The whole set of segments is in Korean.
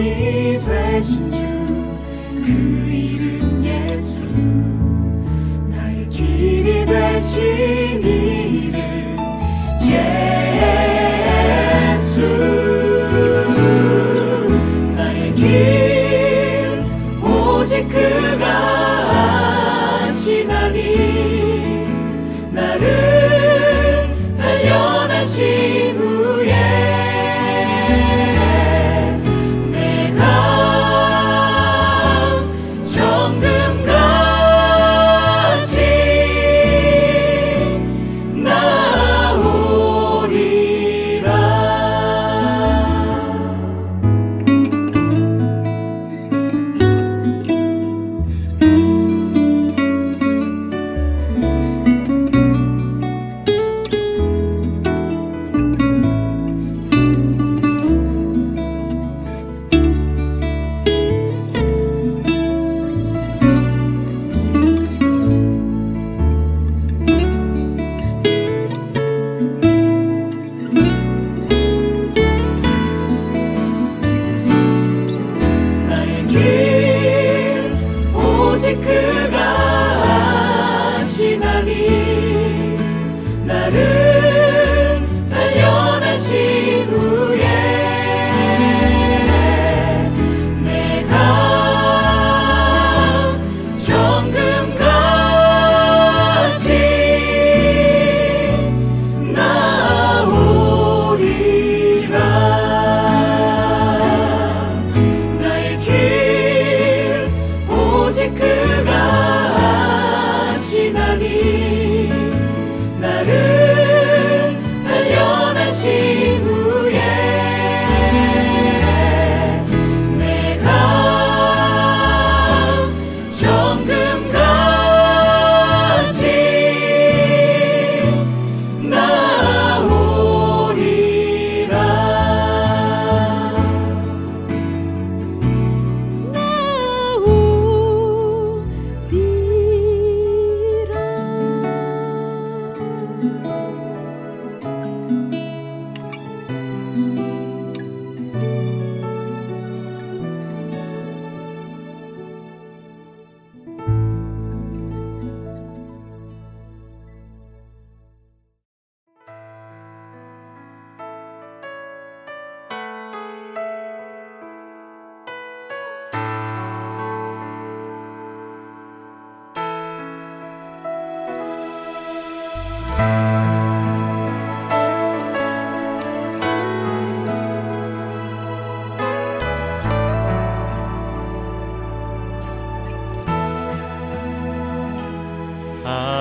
의로움이 되신 주 그 이름 예수 나의 길이 되신 이름 예수. 나의 길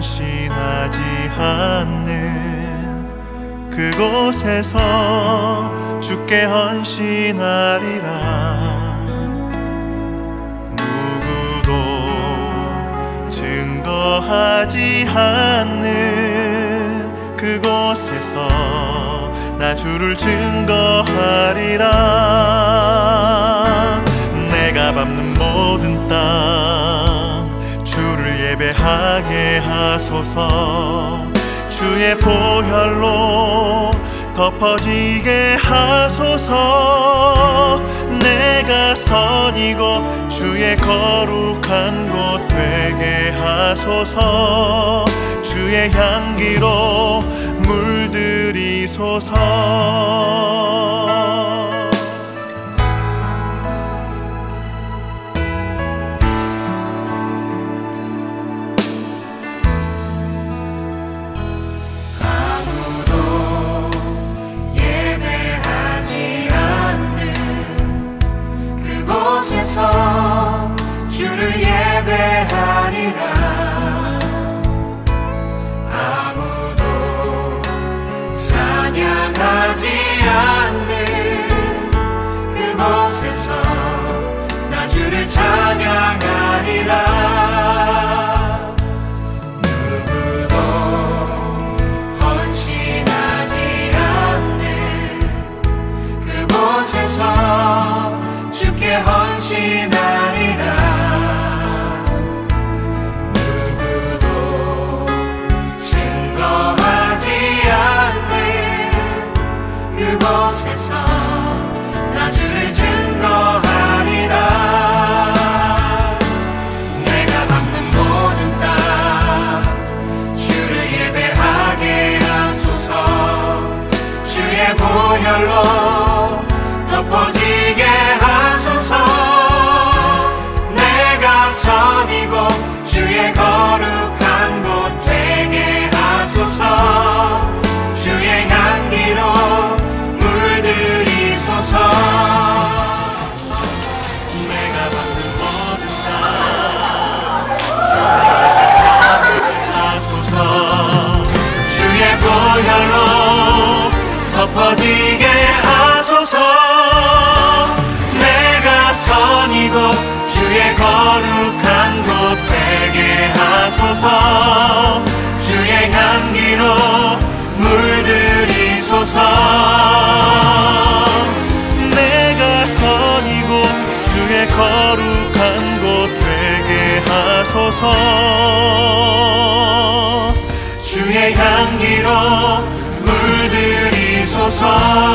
헌신하지 않는 그곳에서 주께 헌신하리라. 누구도 증거하지 않는 그곳에서 나 주를 증거하리라. 내가 밟는 모든 땅 하게 하소서. 주의 보혈로 덮어지게 하소서. 내가 선이고 주의 거룩한 곳 되게 하소서. 주의 향기로 물들이소서 혈로 덮어지게 하소서 내가 선이고 주의 거룩한 곳 되게 하소서 주의 향기로 물들이소서 내가 받는 모든 땅 하소서 주의 보혈로 덮어지게 하소서. 내가 선이고 주의 거룩한 곳 되게 하소서. 주의 향기로 물들이소서. 내가 선이고 주의 거룩한 곳 되게 하소서. 주의 향기로 most.